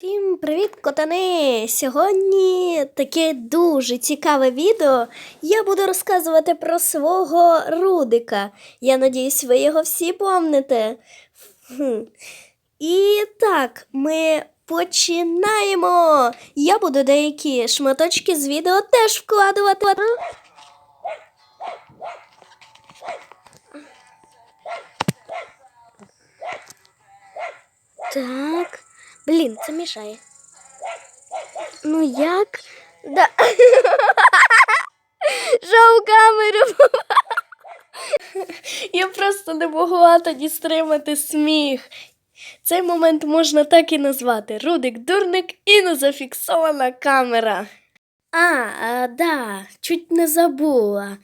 Всім привіт, котани! Сьогодні таке дуже цікаве відео. Я буду розказувати про свого Рудика. Я надіюсь, ви його всі помните. І так, ми починаємо. Я буду деякі шматочки з відео теж вкладувати. Так. Блін, це мішає. Ну як? Да. Жав камеру. Я просто не могла тоді стримати сміх. Цей момент можна так і назвати. Рудик дурник і незафіксована камера. А, а, да, чуть не забула.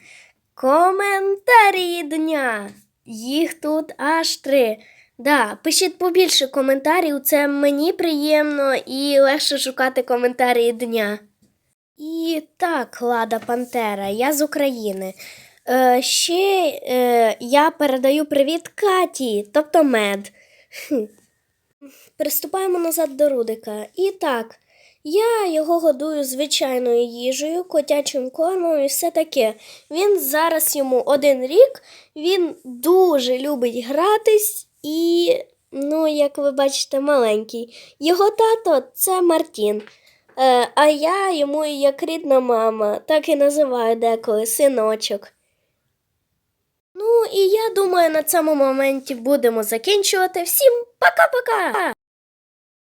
Коментарі дня. Їх тут аж три. Да, пишіть побільше коментарів, це мені приємно і легше шукати коментарі дня. І так, Лада Пантера, я з України. Е, ще е, я передаю привіт Каті, тобто мед. Приступаємо назад до Рудика. І так, я його годую звичайною їжею, котячим кормом і все таке. Він зараз йому один рік, він дуже любить гратись і, ну, як ви бачите, маленький. Його тато це Мартін. Е, а я йому як рідна мама, так і називаю деколи синочок. Ну, і я думаю, на цьому моменті будемо закінчувати. Всім пока-пока!